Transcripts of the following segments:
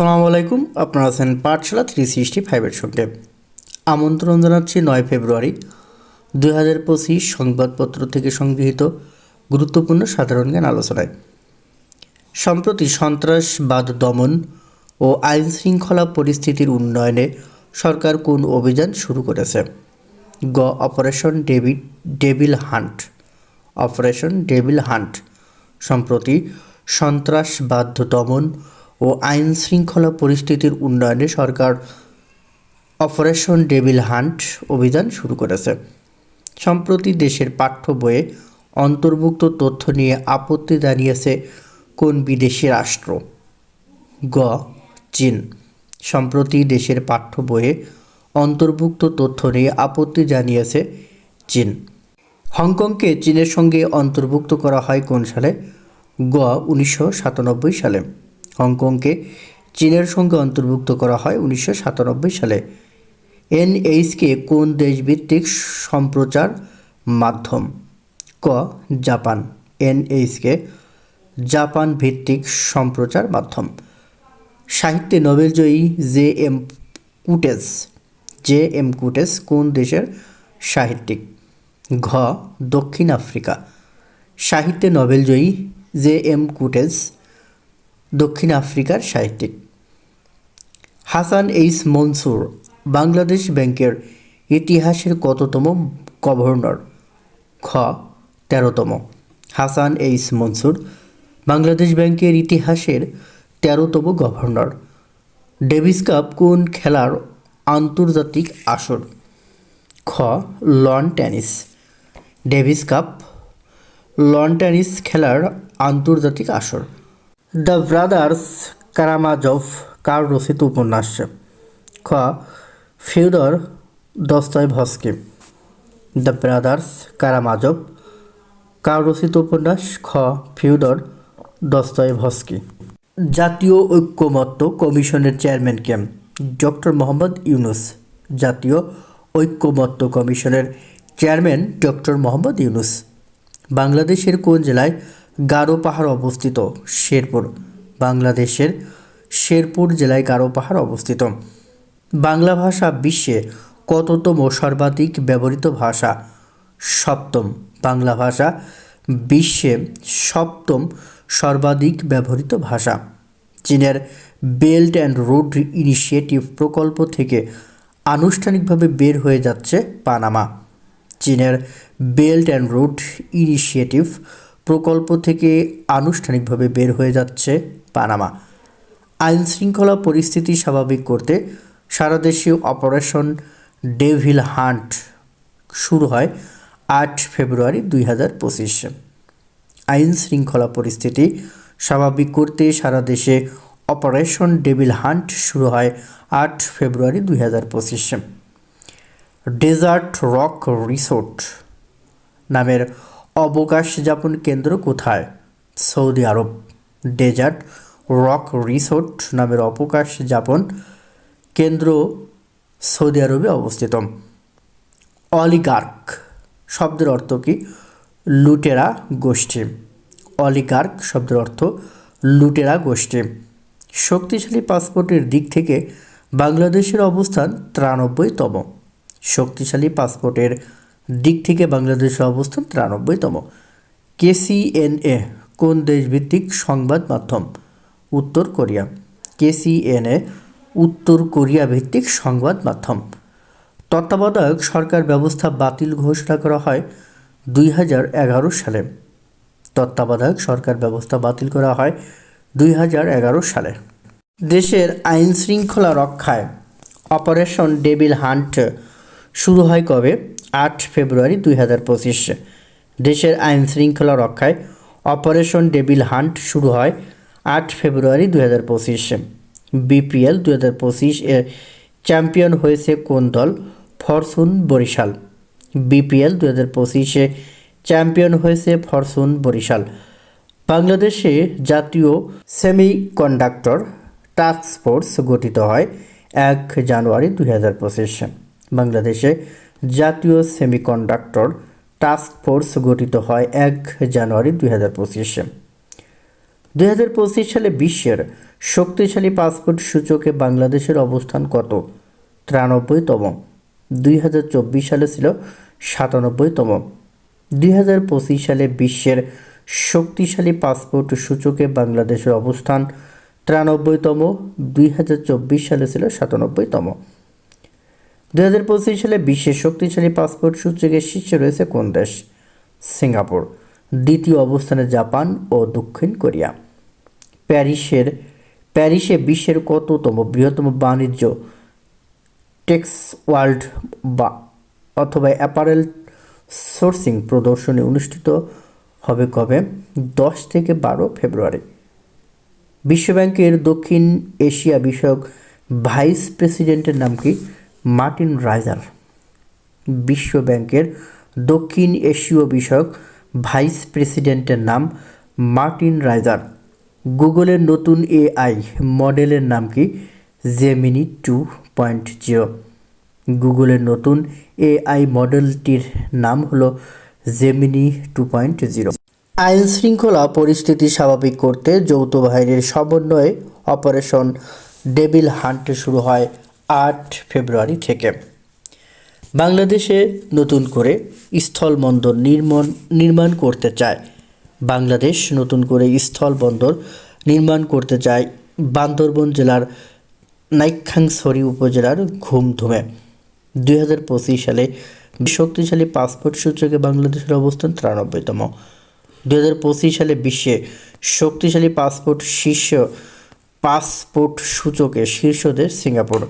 আসসালামু আলাইকুম, আপনারা আছেন পাঠশালা থ্রি সিক্সটি ফাইভের সঙ্গে। আমন্ত্রণ জানাচ্ছি নয় ফেব্রুয়ারি দুই হাজার পঁচিশ সংবাদপত্র থেকে সংগৃহীত গুরুত্বপূর্ণ সাধারণ জ্ঞান আলোচনায়। সম্প্রতি সন্ত্রাসবাদ দমন ও আইন শৃঙ্খলা পরিস্থিতির উন্নয়নে সরকার কোন অভিযান শুরু করেছে? গ, operation David devil hunt. Operation devil hunt. সম্প্রতি সন্ত্রাসবাদ দমন ও আইন শৃঙ্খলা পরিস্থিতির উন্নয়নে সরকার অপারেশন ডেভিল হান্ট অভিযান শুরু করেছে। সম্প্রতি দেশের পাঠ্য বইয়ে অন্তর্ভুক্ত তথ্য নিয়ে আপত্তি জানিয়েছে কোন বিদেশি রাষ্ট্র? গ. চীন। সম্প্রতি দেশের পাঠ্য বইয়ে অন্তর্ভুক্ত তথ্য নিয়ে আপত্তি জানিয়েছে চীন। হংকংকে চীনের সঙ্গে অন্তর্ভুক্ত করা হয় কোন সালে? গ. উনিশশো সাতানব্বই সালে। হংকংকে চীনের সঙ্গে অন্তর্ভুক্ত করা হয় উনিশশো সাতানব্বই সালে। এনএইচকে কোন দেশভিত্তিক সম্প্রচার মাধ্যম? ক, জাপান। এনএইচকে জাপান ভিত্তিক সম্প্রচার মাধ্যম। সাহিত্যে নোবেলজয়ী J M Coetzee J M Coetzee কোন দেশের সাহিত্যিক? ঘ, দক্ষিণ আফ্রিকা। সাহিত্যে নোবেলজয়ী জে এম কুটেস দক্ষিণ আফ্রিকার সাহিত্যিক। হাসান এইস মনসুর বাংলাদেশ ব্যাংকের ইতিহাসের কততম গভর্নর? খ, তেরোতম। হাসান এইস মনসুর বাংলাদেশ ব্যাংকের ইতিহাসের তেরোতম গভর্নর। ডেভিস কাপ কোন খেলার আন্তর্জাতিক আসর? খ, lawn tennis. Davis cup, lawn tennis খেলার আন্তর্জাতিক আসর। দ্য ব্রাদার্স কারামাজভ কার রচিত উপন্যাস। খ ফিউদর দস্তয় ভস্কে দ্য ব্রাদার্স কারামাজভ কার রচিত উপন্যাস? খ ফিউদর দস্তয় ভস্কি জাতীয় ঐক্যমত্য কমিশনের চেয়ারম্যান কে ডক্টর মোহাম্মদ ইউনুস। জাতীয় ঐক্যমত্য কমিশনের চেয়ারম্যান ডক্টর মোহাম্মদ ইউনুস। বাংলাদেশের কোন জেলায় গারো পাহাড় অবস্থিত শেরপুর, বাংলাদেশের শেরপুর জেলায় গারো পাহাড় অবস্থিত। বাংলা ভাষা বিশ্বে কততম সর্বাধিক ব্যবহৃত ভাষা? সপ্তম। বাংলা ভাষা বিশ্বে সপ্তম সর্বাধিক ব্যবহৃত ভাষা। চীনের বেল্ট অ্যান্ড রোড ইনিশিয়েটিভ প্রকল্প থেকে আনুষ্ঠানিকভাবে বের হয়ে যাচ্ছে পানামা। চীনের বেল্ট অ্যান্ড রোড ইনিশিয়েটিভ প্রকল্প থেকে আনুষ্ঠানিকভাবে বের হয়ে যাচ্ছে পানামা। আইন শৃঙ্খলা পরিস্থিতি স্বাভাবিক করতে সারা দেশে অপারেশন ডেভিল হান্ট শুরু হয় আট ফেব্রুয়ারি দুই হাজার পঁচিশে। আইন শৃঙ্খলা পরিস্থিতি স্বাভাবিক করতে সারা দেশে অপারেশন ডেভিল হান্ট শুরু হয় আট ফেব্রুয়ারি দুই হাজার পঁচিশে। ডেজার্ট রক রিসোর্ট নামের অবকাশ যাপন কেন্দ্র কোথায়? সৌদি আরব ডেজার্ট রক রিসোর্ট নামের অবকাশ যাপন কেন্দ্র সৌদি আরবে অবস্থিত। অলিগার্ক শব্দের অর্থ কি? লুটেরা গোষ্ঠী। অলিগার্ক শব্দের অর্থ লুটেরা গোষ্ঠী। শক্তিশালী পাসপোর্টের দিক থেকে বাংলাদেশের অবস্থান ত্রানব্বইতম। শক্তিশালী পাসপোর্টের দিক থেকে বাংলাদেশের অবস্থান ত্রানব্বইতম। কেসিএনএ, কোন দেশভিত্তিক সংবাদ মাধ্যম? উত্তর কোরিয়া। কেসিএনএ, উত্তর কোরিয়া ভিত্তিক সংবাদ মাধ্যম। তত্ত্বাবধায়ক সরকার ব্যবস্থা বাতিল ঘোষণা করা হয় দুই হাজার এগারো সালে। তত্ত্বাবধায়ক সরকার ব্যবস্থা বাতিল করা হয় দুই হাজার এগারো সালে। দেশের আইন শৃঙ্খলা রক্ষায় অপারেশন ডেবিল হান্ট শুরু হয় কবে? আট ফেব্রুয়ারি দুই হাজার পঁচিশ। দেশের আইন শৃঙ্খলা রক্ষায় অপারেশন ডেবিল হান্ট শুরু হয় আট ফেব্রুয়ারি দুই হাজার পঁচিশ। বিপিএল দুই হাজার পঁচিশ এ চ্যাম্পিয়ন হয়েছে কোন দল? ফরচুন বরিশাল। বিপিএল দু হাজার পঁচিশে চ্যাম্পিয়ন হয়েছে ফরচুন বরিশাল। বাংলাদেশে জাতীয় সেমিকন্ডাক্টর টাস্ক ফোর্স গঠিত হয় এক জানুয়ারি দুই হাজার পঁচিশে। বাংলাদেশে জাতীয় সেমিকন্ডাক্টর টাস্ক ফোর্স গঠিত হয় এক জানুয়ারি দুই হাজার পঁচিশে। দুই হাজার পঁচিশ সালে বিশ্বের শক্তিশালী পাসপোর্ট সূচকে বাংলাদেশের অবস্থান কত? তিরানব্বইতম। দুই হাজার চব্বিশ সালে ছিল সাতানব্বইতম। দুই হাজার পঁচিশ সালে বিশ্বের শক্তিশালী পাসপোর্ট সূচকে বাংলাদেশের অবস্থান তিরানব্বইতম। দুই হাজার চব্বিশ সালে ছিল সাতানব্বইতম। দুই হাজার পঁচিশ সালে বিশ্বের শক্তিশালী পাসপোর্ট সূচকে শীর্ষে রয়েছে কোন দেশ? সিঙ্গাপুর, দ্বিতীয় অবস্থানে জাপান ও দক্ষিণ কোরিয়া। প্যারিসের, প্যারিসে বিশ্বের কততম বৃহত্তম বাণিজ্য টেক্স ওয়ার্ল্ড বা, অথবা অ্যাপারেল সোর্সিং প্রদর্শনী অনুষ্ঠিত হবে কবে? দশ থেকে বারো ফেব্রুয়ারি। বিশ্বব্যাংকের দক্ষিণ এশিয়া বিষয়ক ভাইস প্রেসিডেন্টের নাম কি? মার্টিন রাইজার বিশ্ব ব্যাংকের দক্ষিণ এশীয় বিষয়ক ভাইস প্রেসিডেন্টের নাম মার্টিন রাইজার। গুগলের নতুন এআই মডেলের নাম কি? জেমিনি টু পয়েন্ট জিরো গুগলের নতুন এআই মডেলটির নাম হলো জেমিনি টু পয়েন্ট জিরো আইন শৃঙ্খলা পরিস্থিতি স্বাভাবিক করতে যৌথ বাহিনীর সমন্বয়ে অপারেশন ডেভিল হান্ট শুরু হয়। আট ফেব্রুয়ারি থেকে। বাংলাদেশে নতুন করে স্থলবন্দর নির্মাণ নির্মাণ করতে চায়। বাংলাদেশ নতুন করে স্থলবন্দর নির্মাণ করতে চায় বান্দরবন জেলার নাইখাংছড়ি উপজেলার ঘুমধুমে। দুই হাজার পঁচিশ সালে শক্তিশালী পাসপোর্ট সূচকে বাংলাদেশের অবস্থান তিরানব্বইতম। দুই হাজার পঁচিশ সালে বিশ্বে শক্তিশালী পাসপোর্ট শীর্ষ পাসপোর্ট সূচকে শীর্ষ দেশ সিঙ্গাপুর।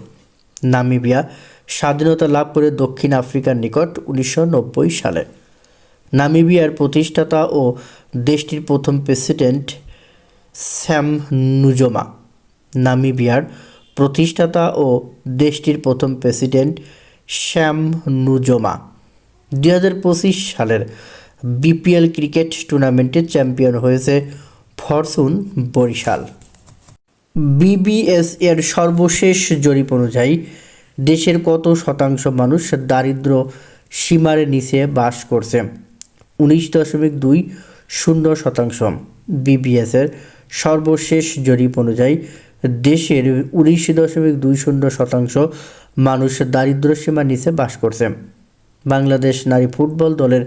নামিবিয়া স্বাধীনতা লাভ করে দক্ষিণ আফ্রিকার নিকট উনিশশো নব্বই সালে। নামিবিয়ার প্রতিষ্ঠাতা ও দেশটির প্রথম প্রেসিডেন্ট স্যাম নুজোমা। নামিবিয়ার প্রতিষ্ঠাতা ও দেশটির প্রথম প্রেসিডেন্ট শ্যাম নুজোমা। দুই হাজার পঁচিশ সালের বিপিএল ক্রিকেট টুর্নামেন্টের চ্যাম্পিয়ন হয়েছে ফরচুন বরিশাল। বিবিএস এর সর্বশেষ জরিপ অনুযায়ী, দেশের কত শতাংশ মানুষ দারিদ্র সীমার নিচে বাস করছে? উনিশ দশমিক দুই শূন্য শতাংশ। বিবিএসের সর্বশেষ জরিপ অনুযায়ী, দেশের উনিশ দশমিক দুই শূন্য শতাংশ মানুষ দারিদ্র সীমার নিচে বাস করছে। বাংলাদেশ নারী ফুটবল দলের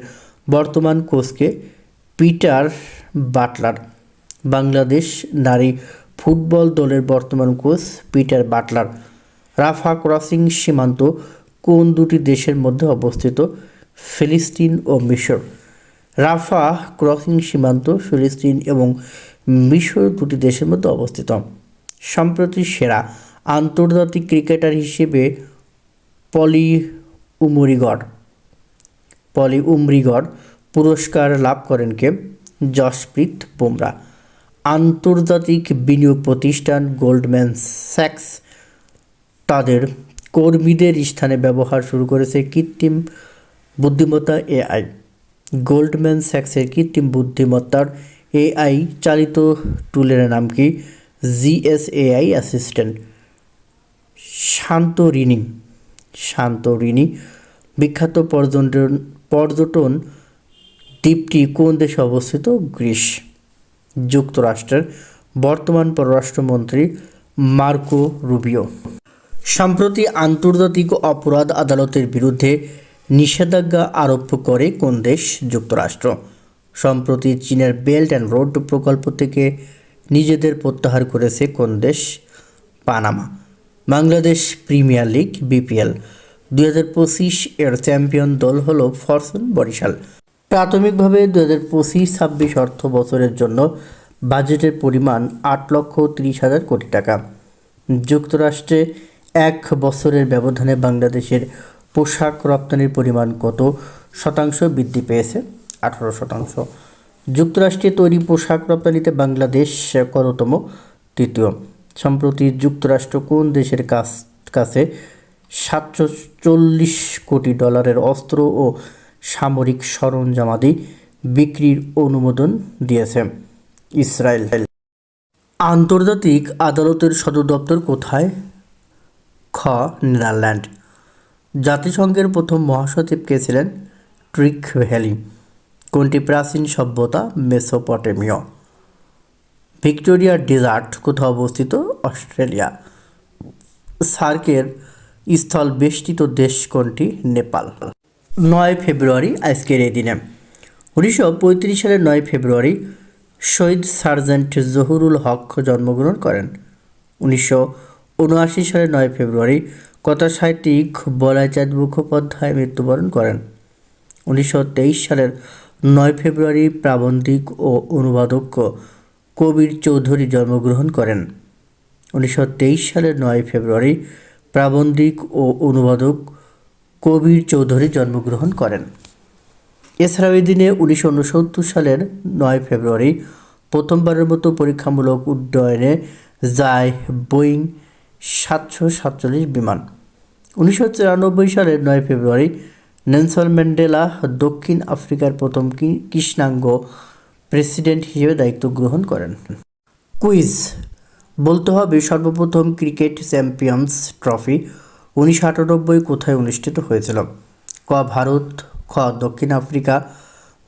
বর্তমান কোচকে পিটার বাটলার। বাংলাদেশ নারী ফুটবল দলের বর্তমান coach Peter Butler. Rafah crossing সীমান্ত কোন দুটি দেশের মধ্যে অবস্থিত? ফিলিস্তিন ও মিশর। রাফা ক্রসিং সীমান্ত, ফিলিস্তিন এবং মিশর দুটি দেশের মধ্যে অবস্থিত। সম্প্রতি সেরা আন্তর্জাতিক ক্রিকেটার হিসেবে পলি উমরিগড়। পলি উমরিগড় পুরস্কার লাভ করেন কে? জসপ্রীত বুমরা। আন্তর্জাতিক বিনিয়োগ প্রতিষ্ঠান গোল্ডম্যান স্যাক্স তাদের কর্মীদের স্থানে ব্যবহার শুরু করেছে কৃত্রিম বুদ্ধিমত্তা এআই। গোল্ডম্যান স্যাক্সের কৃত্রিম বুদ্ধিমত্তার এআই চালিত টুলের নাম কি? জিএসএআই অ্যাসিস্ট্যান্ট। শান্তরিনী শান্তরিনী বিখ্যাত পর্যটন পর্যটন দ্বীপটি কোন দেশে অবস্থিত? গ্রিস। যুক্তরাষ্ট্রের বর্তমান পররাষ্ট্রমন্ত্রী মার্কো রুবিও। সম্প্রতি আন্তর্জাতিক অপরাধ আদালতের বিরুদ্ধে নিষেধাজ্ঞা আরোপ করে কোন দেশ? যুক্তরাষ্ট্র। সম্প্রতি চীনের বেল্ট অ্যান্ড রোড প্রকল্প থেকে নিজেদের প্রত্যাহার করেছে কোন দেশ? Panama. Bangladesh premier league, BPL. দুই হাজার পঁচিশ এর চ্যাম্পিয়ন দল হল ফরচুন বরিশাল। প্রাথমিকভাবে দু হাজার পঁচিশ ছাব্বিশ অর্থ বছরের জন্য বাজেটের পরিমাণ আট লক্ষ তিরিশ হাজার কোটি টাকা। যুক্তরাষ্ট্রে এক বছরের ব্যবধানে বাংলাদেশের পোশাক রপ্তানির পরিমাণ কত শতাংশ বৃদ্ধি পেয়েছে? আঠারো শতাংশ। যুক্তরাষ্ট্রে তৈরি পোশাক রপ্তানিতে বাংলাদেশ কততম তৃতীয়। সম্প্রতি যুক্তরাষ্ট্র কোন দেশের কাছ, কাছে সাতশো চল্লিশ কোটি ডলারের অস্ত্র ও সামরিক সরঞ্জামাদি বিক্রির অনুমোদন দিয়েছে ইসরায়েল। আন্তর্জাতিক আদালতের সদর দপ্তর কোথায়? খ, নেদারল্যান্ড। জাতিসংঘের প্রথম মহাসচিব কে ছিলেন ট্রিক ভ্যালি কোনটি প্রাচীন সভ্যতা? মেসোপটেমীয়। ভিক্টোরিয়া ডেজার্ট কোথাও অবস্থিত? অস্ট্রেলিয়া। সার্কের স্থল বেষ্টিত দেশ কোনটি? নেপাল। নয় ফেব্রুয়ারি আজকের এই দিনে। উনিশশো পঁয়ত্রিশ সালের নয় ফেব্রুয়ারি শহীদ সার্জেন্ট জহুরুল হক জন্মগ্রহণ করেন। উনিশশো উনআশি সালের নয় ফেব্রুয়ারি কথা সাহিত্যিক বলাইচাঁদ মুখোপাধ্যায় মৃত্যুবরণ করেন। উনিশশো তেইশ সালের নয় ফেব্রুয়ারি প্রাবন্ধিক ও অনুবাদক কবির চৌধুরী জন্মগ্রহণ করেন। উনিশশো তেইশ সালের নয় ফেব্রুয়ারি প্রাবন্ধিক ও অনুবাদক কবির চৌধুরী জন্মগ্রহণ করেন। এছাড়াও এই দিনে উনিশশো উনসত্তর সালের নয় ফেব্রুয়ারি প্রথমবারের মতো পরীক্ষামূলক উড্ডয়নে যায় বোয়িং সাতশো সাতচল্লিশ বিমান। উনিশশো চুরানব্বই সালের নয় ফেব্রুয়ারি নেলসন ম্যান্ডেলা দক্ষিণ আফ্রিকার প্রথম কৃষ্ণাঙ্গ প্রেসিডেন্ট হিসেবে দায়িত্ব গ্রহণ করেন। কুইজ, বলতে হবে সর্বপ্রথম ক্রিকেট চ্যাম্পিয়ন্স ট্রফি উনিশশো আটানব্বই কোথায় অনুষ্ঠিত হয়েছিল? ক ভারত, খ দক্ষিণ আফ্রিকা,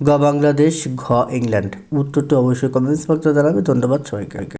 গ বাংলাদেশ, ঘ ইংল্যান্ড। উত্তরটি অবশ্যই কমেন্টস বক্সে জানাবে। ধন্যবাদ সবাইকে।